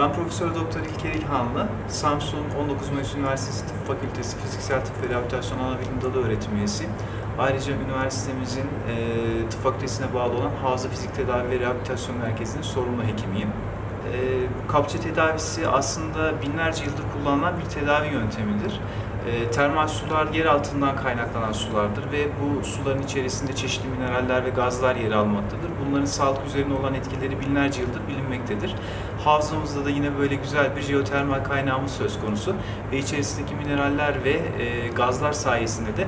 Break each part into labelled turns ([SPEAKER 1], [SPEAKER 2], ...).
[SPEAKER 1] Ben Profesör Doktor İlker İlhanlı, Samsun 19 Mayıs Üniversitesi Tıp Fakültesi Fiziksel Tıp ve Rehabilitasyon Anabilim Dalı öğretim üyesiyim. Ayrıca üniversitemizin e, tıp fakültesine bağlı olan Havza Fizik Tedavi ve Rehabilitasyon Merkezi'nin sorumlu hekimiyim. E, kapçe tedavisi aslında binlerce yıldır kullanılan bir tedavi yöntemidir. E, termal sular yer altından kaynaklanan sulardır ve bu suların içerisinde çeşitli mineraller ve gazlar yer almaktadır. Bunların sağlık üzerine olan etkileri binlerce yıldır bilinmektedir. Havzamızda da yine böyle güzel bir jeotermal kaynağımız söz konusu ve içerisindeki mineraller ve e, gazlar sayesinde de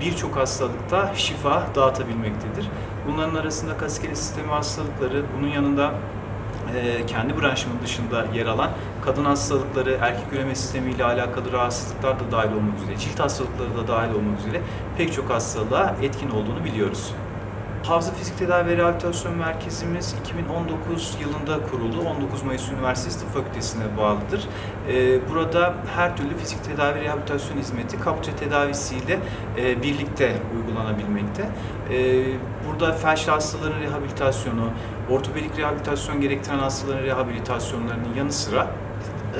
[SPEAKER 1] birçok hastalıkta şifa dağıtabilmektedir. Bunların arasında kas iskelet sistemi hastalıkları, bunun yanında e, kendi branşımın dışında yer alan kadın hastalıkları, erkek üreme sistemi ile alakalı rahatsızlıklar da dahil olmak üzere, cilt hastalıkları da dahil olmak üzere pek çok hastalığa etkin olduğunu biliyoruz. Havza Fizik Tedavi ve Rehabilitasyon Merkezimiz 2019 yılında kuruldu. 19 Mayıs Üniversitesi Fakültesi'ne bağlıdır. Ee, Burada her türlü fizik tedavi rehabilitasyon hizmeti kapça tedavisiyle e, birlikte uygulanabilmekte. Ee, Burada felçli hastaların rehabilitasyonu, ortopedik rehabilitasyon gerektiren hastaların rehabilitasyonlarının yanı sıra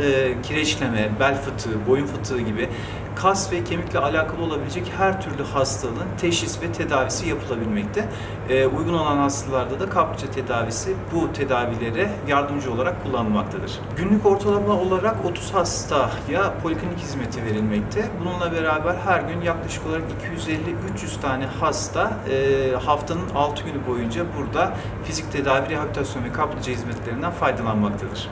[SPEAKER 1] e, kireçleme, bel fıtığı, boyun fıtığı gibi kas ve kemikle alakalı olabilecek her türlü hastalığın teşhis ve tedavisi yapılabilmekte. E, uygun olan hastalarda da kapça tedavisi bu tedavilere yardımcı olarak kullanılmaktadır. Günlük ortalama olarak 30 hastaya poliklinik hizmeti verilmekte. Bununla beraber her gün yaklaşık olarak 250-300 tane hasta e, haftanın 6 günü boyunca burada fizik tedavi, rehabilitasyon ve kaplıca hizmetlerinden faydalanmaktadır.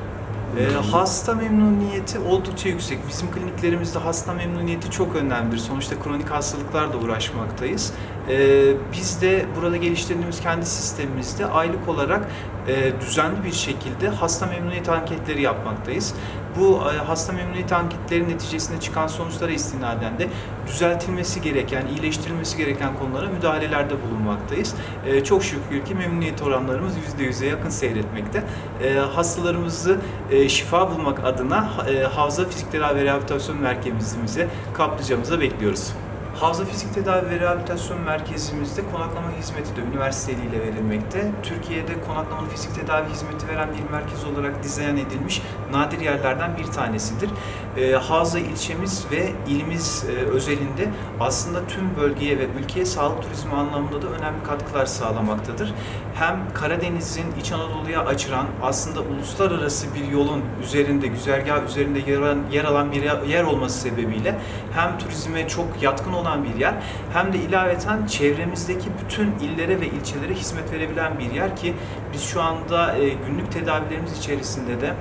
[SPEAKER 1] Ee, hasta memnuniyeti oldukça yüksek. Bizim kliniklerimizde hasta memnuniyeti çok önemlidir. Sonuçta kronik hastalıklarla uğraşmaktayız. Ee, biz de burada geliştirdiğimiz kendi sistemimizde aylık olarak e, düzenli bir şekilde hasta memnuniyet anketleri yapmaktayız. Bu e, hasta memnuniyet anketleri neticesinde çıkan sonuçlara istinaden de düzeltilmesi gereken, iyileştirilmesi gereken konulara müdahalelerde bulunmaktayız. E, çok şükür ki memnuniyet oranlarımız %100'e yakın seyretmekte. E, hastalarımızı e, şifa bulmak adına e, Havza Fizik Tedavi Rehabilitasyon Merkezimize, kaplıcamıza bekliyoruz. Havza Fizik Tedavi ve Rehabilitasyon Merkezimizde konaklama hizmeti de üniversiteliğiyle verilmekte. Türkiye'de konaklamalı fizik tedavi hizmeti veren bir merkez olarak dizayn edilmiş nadir yerlerden bir tanesidir. Ee, Havza ilçemiz ve ilimiz e, özelinde aslında tüm bölgeye ve ülkeye sağlık turizmi anlamında da önemli katkılar sağlamaktadır. Hem Karadeniz'in İç Anadolu'ya açılan aslında uluslararası bir yolun üzerinde, güzergah üzerinde yer alan, yer alan bir yer olması sebebiyle hem turizme çok yatkın olan bir yer hem de ilaveten çevremizdeki bütün illere ve ilçelere hizmet verebilen bir yer ki biz şu anda e, günlük tedavilerimiz içerisinde de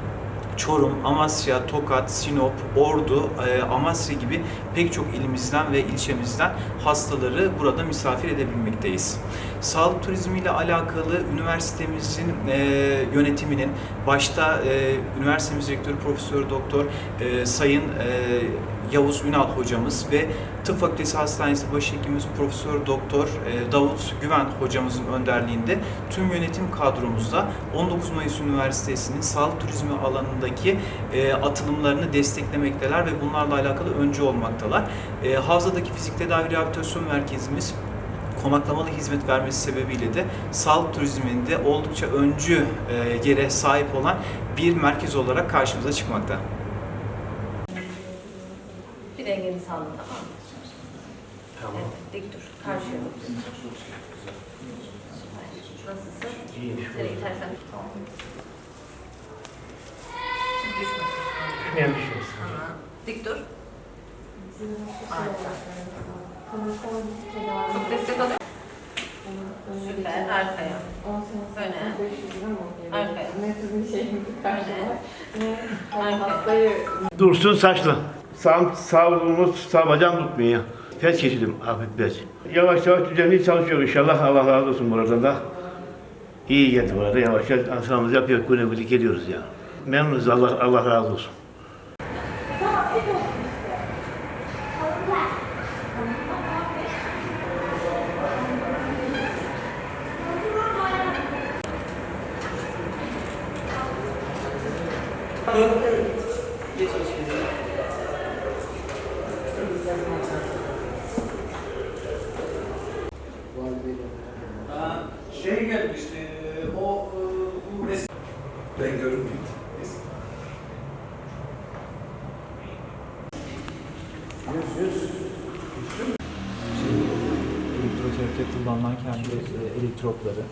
[SPEAKER 1] Çorum, Amasya, Tokat, Sinop, Ordu, e, Amasya gibi pek çok ilimizden ve ilçemizden hastaları burada misafir edebilmekteyiz. Sağlık turizmi ile alakalı üniversitemizin e, yönetiminin başta üniversitemiz rektörü Profesör Doktor Sayın Yavuz Ünal hocamız ve Tıp Fakültesi Hastanesi Başhekimimiz Profesör Doktor e, Davut Güven hocamızın önderliğinde tüm yönetim kadromuzda 19 Mayıs Üniversitesi'nin sağlık turizmi alanındaki e, atılımlarını desteklemekteler ve bunlarla alakalı öncü olmaktalar. E, Havza'daki fizik tedavi rehabilitasyon merkezimiz konaklamalı hizmet vermesi sebebiyle de sağlık turizminde oldukça öncü yere sahip olan bir merkez olarak karşımıza çıkmakta.
[SPEAKER 2] Bir dengeni sağla tamam mı?
[SPEAKER 3] Tamam.
[SPEAKER 2] Evet, dik dur. Karşıya bak. Süper. Nasılsın?
[SPEAKER 3] İyi.
[SPEAKER 2] Seni itersen. Tamam. Düşme.
[SPEAKER 3] Düşmeyen bir şey.
[SPEAKER 2] Tamam. Dik dur. Harika. Çok destek alıyor. Süper. Arkaya. Öne. Arkaya.
[SPEAKER 4] Ne sizin şeyinizi karşılar. Ne
[SPEAKER 2] Arkaya.
[SPEAKER 3] Dursun saçlı. Sağ, sağ omuz, sağ bacağım tutmuyor. Felç geçirdim hafif felç. Yavaş yavaş düzenli çalışıyor inşallah. Allah razı olsun buradan da. İyi geldi burada yavaş yavaş antrenmanımızı yapıyoruz. Günübirlik geliyoruz ya. Memnunuz Allah, Allah razı olsun.
[SPEAKER 5] şey gelmişti, e, o e, bu resim...
[SPEAKER 6] Ben görünmüyorum. Yüz, yüz.
[SPEAKER 1] Elektroterapide kullanılan kendi e, elektropları,